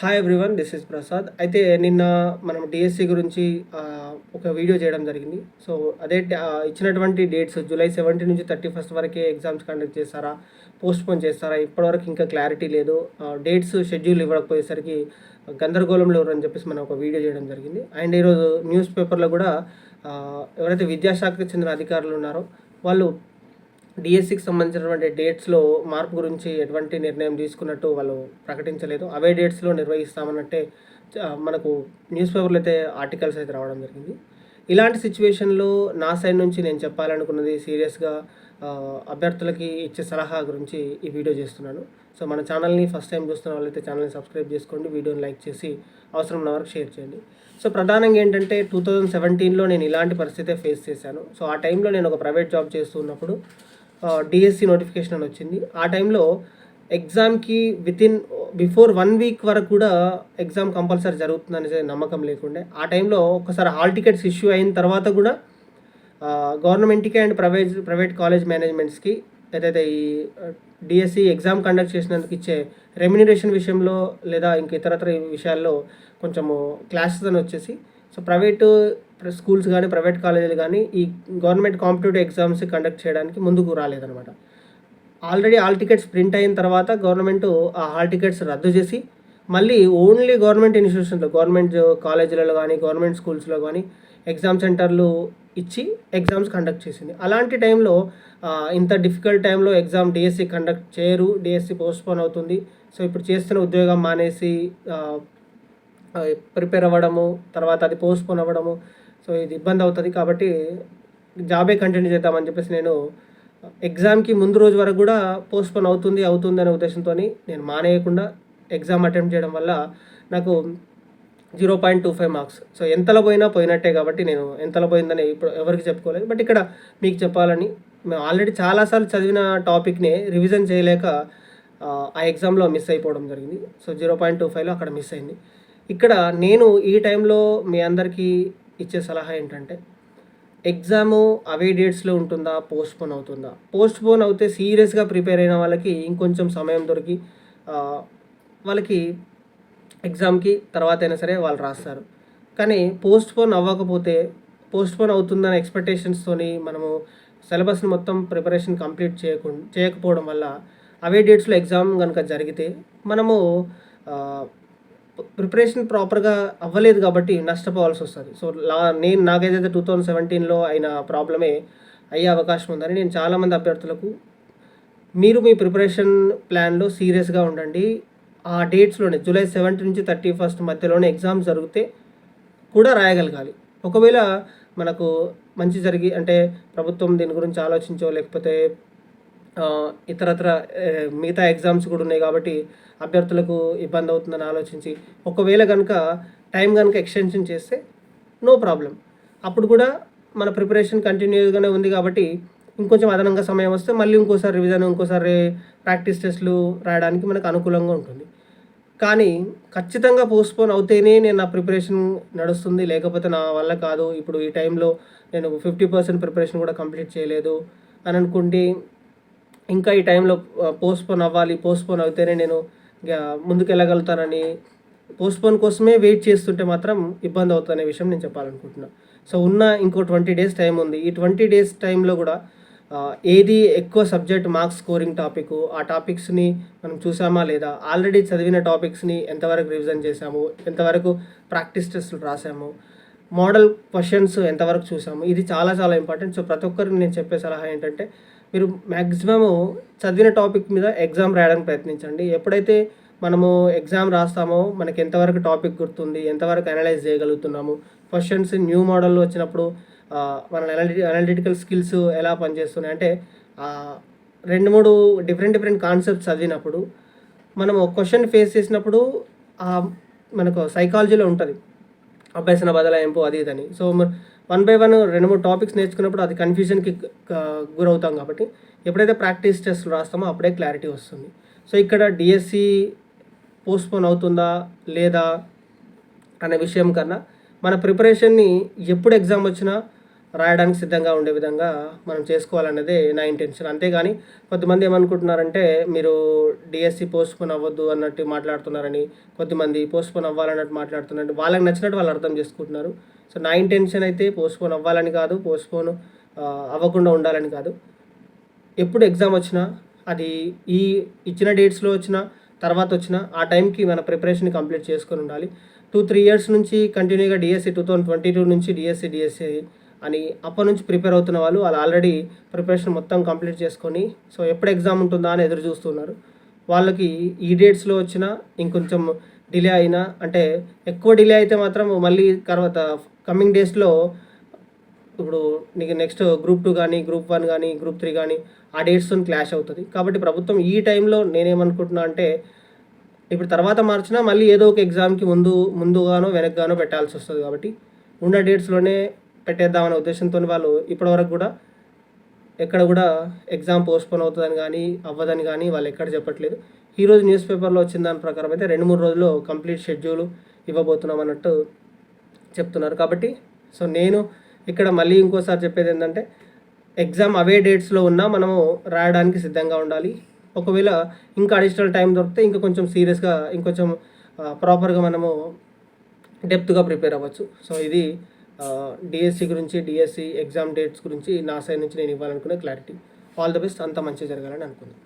Hi everyone this is Prasad అయితే నిన్న మనం డిఎస్సి గురించి ఒక వీడియో చేయడం జరిగింది. సో అదే ఇచ్చినటువంటి డేట్స్ జూలై సెవెంటీ నుంచి థర్టీ ఫస్ట్ వరకే ఎగ్జామ్స్ కండక్ట్ చేస్తారా పోస్ట్పోన్ చేస్తారా ఇప్పటివరకు ఇంకా క్లారిటీ లేదు. డేట్స్ షెడ్యూల్ ఇవ్వకపోయేసరికి గందరగోళంలో ఎవరని చెప్పేసి మనం ఒక వీడియో చేయడం జరిగింది. అండ్ ఈరోజు న్యూస్ పేపర్లో కూడా ఎవరైతే విద్యాశాఖకు చెందిన అధికారులు ఉన్నారో వాళ్ళు డిఎస్సికి సంబంధించినటువంటి డేట్స్లో మార్పు గురించి ఎటువంటి నిర్ణయం తీసుకున్నట్టు వాళ్ళు ప్రకటించలేదు. అవే డేట్స్లో నిర్వహిస్తామన్నట్టే మనకు న్యూస్ పేపర్లు అయితే ఆర్టికల్స్ అయితే రావడం జరిగింది. ఇలాంటి సిచ్యువేషన్లో నా సైడ్ నుంచి నేను చెప్పాలనుకున్నది సీరియస్గా అభ్యర్థులకి ఇచ్చే సలహా గురించి ఈ వీడియో చేస్తున్నాను. సో మన ఛానల్ని ఫస్ట్ టైం చూస్తున్న వాళ్ళైతే ఛానల్ని సబ్స్క్రైబ్ చేసుకోండి వీడియోని లైక్ చేసి అవసరం ఉన్న వరకు షేర్ చేయండి. సో ప్రధానంగా ఏంటంటే టూ థౌజండ్ సెవెంటీన్లో నేను ఇలాంటి పరిస్థితే ఫేస్ చేశాను. సో ఆ టైంలో నేను ఒక ప్రైవేట్ జాబ్ చేస్తున్నప్పుడు డిఎస్సి నోటిఫికేషన్ అని వచ్చింది. ఆ టైంలో ఎగ్జామ్కి వితిన్ బిఫోర్ వన్ వీక్ వరకు కూడా ఎగ్జామ్ కంపల్సరీ జరుగుతుందనే నమ్మకం లేకుండే. ఆ టైంలో ఒకసారి హాల్ టికెట్స్ ఇష్యూ అయిన తర్వాత కూడా గవర్నమెంట్కి అండ్ ప్రైవేట్ ప్రైవేట్ కాలేజ్ మేనేజ్మెంట్స్కి ఏదైతే ఈ డిఎస్సి ఎగ్జామ్ కండక్ట్ చేసినందుకు ఇచ్చే రెమ్యునరేషన్ విషయంలో లేదా ఇంక ఇతరత్ర విషయాల్లో కొంచెము క్లాసెస్ అని వచ్చేసి సో ప్రైవేటు స్కూల్స్ కానీ ప్రైవేట్ కాలేజీలు కానీ ఈ గవర్నమెంట్ కాంపిటేటివ్ ఎగ్జామ్స్ కండక్ట్ చేయడానికి ముందుకు రాలేదనమాట ఆల్రెడీ హాల్ టికెట్స్ ప్రింట్ అయిన తర్వాత గవర్నమెంట్ ఆ హాల్ టికెట్స్ రద్దు చేసి మళ్ళీ ఓన్లీ గవర్నమెంట్ ఇన్స్టిట్యూషన్లో గవర్నమెంట్ కాలేజీలలో కానీ గవర్నమెంట్ స్కూల్స్లో కానీ ఎగ్జామ్ సెంటర్లు ఇచ్చి ఎగ్జామ్స్ కండక్ట్ చేసింది. అలాంటి టైంలో ఇంత డిఫికల్ట్ టైంలో ఎగ్జామ్ డిఎస్సి కండక్ట్ చేయరు డిఎస్సి పోస్ట్పోన్ అవుతుంది. సో ఇప్పుడు చేస్తున్న ఉద్యోగం మానేసి ప్రిపేర్ అవ్వడము తర్వాత అది పోస్ట్పోన్ అవ్వడము. సో ఇది ఇబ్బంది అవుతుంది కాబట్టి జాబే కంటిన్యూ చేద్దామని చెప్పేసి నేను ఎగ్జామ్కి ముందు రోజు వరకు కూడా పోస్ట్పోన్ అవుతుంది అవుతుంది అనే ఉద్దేశంతో నేను మానేయకుండా ఎగ్జామ్ అటెంప్ట్ చేయడం వల్ల నాకు zero point two five marks so ఎంతలో పోయినా పోయినట్టే కాబట్టి నేను ఎంతలో పోయిందని ఇప్పుడు ఎవరికి చెప్పుకోలేదు. బట్ ఇక్కడ మీకు చెప్పాలని మేము ఆల్రెడీ చాలాసార్లు చదివిన టాపిక్ని రివిజన్ చేయలేక ఆ, ఎగ్జామ్లో మిస్ అయిపోవడం జరిగింది. సో జీరో పాయింట్ టూ ఫైవ్లో అక్కడ మిస్ అయింది. ఇక్కడ నేను ఈ టైంలో మీ అందరికీ ఇచ్చే సలహా ఏంటంటే ఎగ్జాము అవే డేట్స్లో ఉంటుందా పోస్ట్పోన్ అవుతుందా? పోస్ట్పోన్ అవుతే సీరియస్గా ప్రిపేర్ అయిన వాళ్ళకి ఇంకొంచెం సమయం దొరికి వాళ్ళకి ఎగ్జామ్కి తర్వాత అయినా సరే వాళ్ళు రాస్తారు. కానీ పోస్ట్పోన్ అవ్వకపోతే పోస్ట్పోన్ అవుతుందనే ఎక్స్పెక్టేషన్స్తోని మనము సిలబస్ని మొత్తం ప్రిపరేషన్ కంప్లీట్ చేయకుండా చేయకపోవడం వల్ల అవే డేట్స్లో ఎగ్జామ్ కనుక జరిగితే మనము ప్రిపరేషన్ ప్రాపర్గా అవ్వలేదు కాబట్టి నష్టపోవాల్సి వస్తుంది. సో లా నేను నాకైతే టూ థౌజండ్ సెవెంటీన్లో అయిన ప్రాబ్లమే అయ్యే అవకాశం ఉందని నేను చాలామంది అభ్యర్థులకు మీరు మీ ప్రిపరేషన్ ప్లాన్లో సీరియస్గా ఉండండి. ఆ డేట్స్లోనే జూలై సెవెంటీ నుంచి థర్టీ ఫస్ట్ మధ్యలోనే ఎగ్జామ్స్ జరిగితే కూడా రాయగలగాలి. ఒకవేళ మనకు మంచి జరిగి అంటే ప్రభుత్వం దీని గురించి ఆలోచించో లేకపోతే ఇతరత్ర మిగతా ఎగ్జామ్స్ కూడా ఉన్నాయి కాబట్టి అభ్యర్థులకు ఇబ్బంది అవుతుందని ఆలోచించి ఒకవేళ కనుక టైం కనుక ఎక్స్టెన్షన్ చేస్తే నో ప్రాబ్లం. అప్పుడు కూడా మన ప్రిపరేషన్ కంటిన్యూగానే ఉంది కాబట్టి ఇంకొంచెం అదనంగా సమయం వస్తే మళ్ళీ ఇంకోసారి రివిజన్ ఇంకోసారి ప్రాక్టీస్ టెస్ట్లు రాయడానికి మనకు అనుకూలంగా ఉంటుంది. కానీ ఖచ్చితంగా పోస్ట్పోన్ అవుతేనే నేను నా ప్రిపరేషన్ నడుస్తుంది. లేకపోతే నా వల్ల కాదు. ఇప్పుడు ఈ టైంలో నేను ఫిఫ్టీ పర్సెంట్ ప్రిపరేషన్ కూడా కంప్లీట్ చేయలేదు. అని అనుకుంటే ఇంకా ఈ టైంలో పోస్ట్పోన్ అవ్వాలి పోస్ట్పోన్ అవుతేనే నేను ముందుకెళ్ళగలుగుతానని పోస్ట్పోన్ కోసమే వెయిట్ చేస్తుంటే మాత్రం ఇబ్బంది అవుతుందనే విషయం నేను చెప్పాలనుకుంటున్నాను సో ఉన్న ఇంకో ట్వంటీ డేస్ టైం ఉంది. ఈ ట్వంటీ డేస్ టైంలో కూడా ఏది ఎక్కువ సబ్జెక్ట్ మార్క్స్ స్కోరింగ్ టాపిక్ ఆ టాపిక్స్ని మనం చూసామా లేదా? ఆల్రెడీ చదివిన టాపిక్స్ని ఎంతవరకు రివిజన్ చేసాము ఎంతవరకు ప్రాక్టీస్ టెస్ట్లు రాసాము మోడల్ క్వశ్చన్స్ ఎంతవరకు చూసాము? ఇది చాలా చాలా ఇంపార్టెంట్ సో ప్రతి ఒక్కరికి నేను చెప్పే సలహా ఏంటంటే మీరు మ్యాక్సిమము చదివిన టాపిక్ మీద ఎగ్జామ్ రాయడానికి ప్రయత్నించండి. ఎప్పుడైతే మనము ఎగ్జామ్ రాస్తామో మనకి ఎంతవరకు టాపిక్ గుర్తుంది ఎంతవరకు అనలైజ్ చేయగలుగుతున్నాము క్వశ్చన్స్ న్యూ మోడల్లో వచ్చినప్పుడు మన అనలిటి అనలిటికల్ స్కిల్స్ ఎలా పనిచేస్తున్నాయి అంటే రెండు మూడు డిఫరెంట్ డిఫరెంట్ కాన్సెప్ట్స్ చదివినప్పుడు మనం ఒక క్వశ్చన్ ఫేస్ చేసినప్పుడు ఆ, మనకు సైకాలజీలో ఉంటుంది. అభ్యసన బదలాయింపు అది ఇదని సో వన్ బై వన్ రెండు మూడు టాపిక్స్ నేర్చుకున్నప్పుడు అది కన్ఫ్యూజన్కి గురవుతాం కాబట్టి ఎప్పుడైతే ప్రాక్టీస్ టెస్ట్లు రాస్తామో అప్పుడే క్లారిటీ వస్తుంది. సో ఇక్కడ డిఎస్సి పోస్ట్పోన్ అవుతుందా లేదా అనే విషయం కన్నా మన ప్రిపరేషన్ని ఎప్పుడు ఎగ్జామ్ వచ్చినా రాయడానికి సిద్ధంగా ఉండే విధంగా మనం చేసుకోవాలన్నదే నా ఇంటెన్షన్ అంతేగాని కొంతమంది ఏమనుకుంటున్నారంటే మీరు డిఎస్సి పోస్ట్పోన్ అవ్వద్దు అన్నట్టు మాట్లాడుతున్నారని కొద్దిమంది పోస్ట్పోన్ అవ్వాలన్నట్టు మాట్లాడుతున్నారని వాళ్ళకి నచ్చినట్టు వాళ్ళు అర్థం చేసుకుంటున్నారు. సో నా ఇంటెన్షన్ అయితే పోస్ట్పోన్ అవ్వాలని కాదు పోస్ట్పోన్ అవ్వకుండా ఉండాలని కాదు. ఎప్పుడు ఎగ్జామ్ వచ్చినా అది ఈ ఇచ్చిన డేట్స్లో వచ్చినా తర్వాత వచ్చినా ఆ టైంకి మన ప్రిపరేషన్ కంప్లీట్ చేసుకొని ఉండాలి. టూ త్రీ ఇయర్స్ నుంచి కంటిన్యూగా DSC two thousand twenty two నుంచి డిఎస్సి డిఎస్సి అని అప్పటి నుంచి ప్రిపేర్ అవుతున్న వాళ్ళు వాళ్ళు ఆల్రెడీ ప్రిపరేషన్ మొత్తం కంప్లీట్ చేసుకొని సో ఎప్పుడు ఎగ్జామ్ ఉంటుందా అని ఎదురు చూస్తున్నారు. వాళ్ళకి ఈ డేట్స్లో వచ్చినా ఇంకొంచెం డిలే అయినా అంటే ఎక్కువ డిలే అయితే మాత్రం మళ్ళీ తర్వాత కమింగ్ డేస్లో ఇప్పుడు నీకు నెక్స్ట్ గ్రూప్ టూ కానీ గ్రూప్ వన్ కానీ గ్రూప్ త్రీ కానీ ఆ డేట్స్తో క్లాష్ అవుతుంది. కాబట్టి ప్రభుత్వం ఈ టైంలో నేనేమనుకుంటున్నా అంటే ఇప్పుడు తర్వాత మార్చినా మళ్ళీ ఏదో ఒక ఎగ్జామ్కి ముందు ముందుగానో వెనక్గానో పెట్టాల్సి వస్తుంది కాబట్టి ఉన్న డేట్స్లోనే పెట్టేద్దామనే ఉద్దేశంతో వాళ్ళు ఇప్పటివరకు కూడా ఎక్కడ కూడా ఎగ్జామ్ పోస్ట్పోన్ అవుతుందని కానీ అవ్వదని కానీ వాళ్ళు ఎక్కడ చెప్పట్లేదు. ఈరోజు న్యూస్ పేపర్లో వచ్చిన దాని ప్రకారం అయితే రెండు మూడు రోజుల్లో కంప్లీట్ షెడ్యూల్ ఇవ్వబోతున్నాం అన్నట్టు చెప్తున్నారు. కాబట్టి సో నేను ఇక్కడ మళ్ళీ ఇంకోసారి చెప్పేది ఏంటంటే ఎగ్జామ్ అవే డేట్స్లో ఉన్నా మనము రాయడానికి సిద్ధంగా ఉండాలి. ఒకవేళ ఇంకా అడిషనల్ టైం దొరికితే ఇంకా కొంచెం సీరియస్గా ఇంకొంచెం ప్రాపర్గా మనము డెప్త్గా ప్రిపేర్ అవ్వచ్చు. సో ఇది డిఎస్సి గురించి డిఎస్సి ఎగ్జామ్ డేట్స్ గురించి నా సైడ్ నుంచి నేను ఇవ్వాలనుకునే క్లారిటీ ఆల్ ద బెస్ట్ అంతా మంచిగా జరగాలని అనుకుంది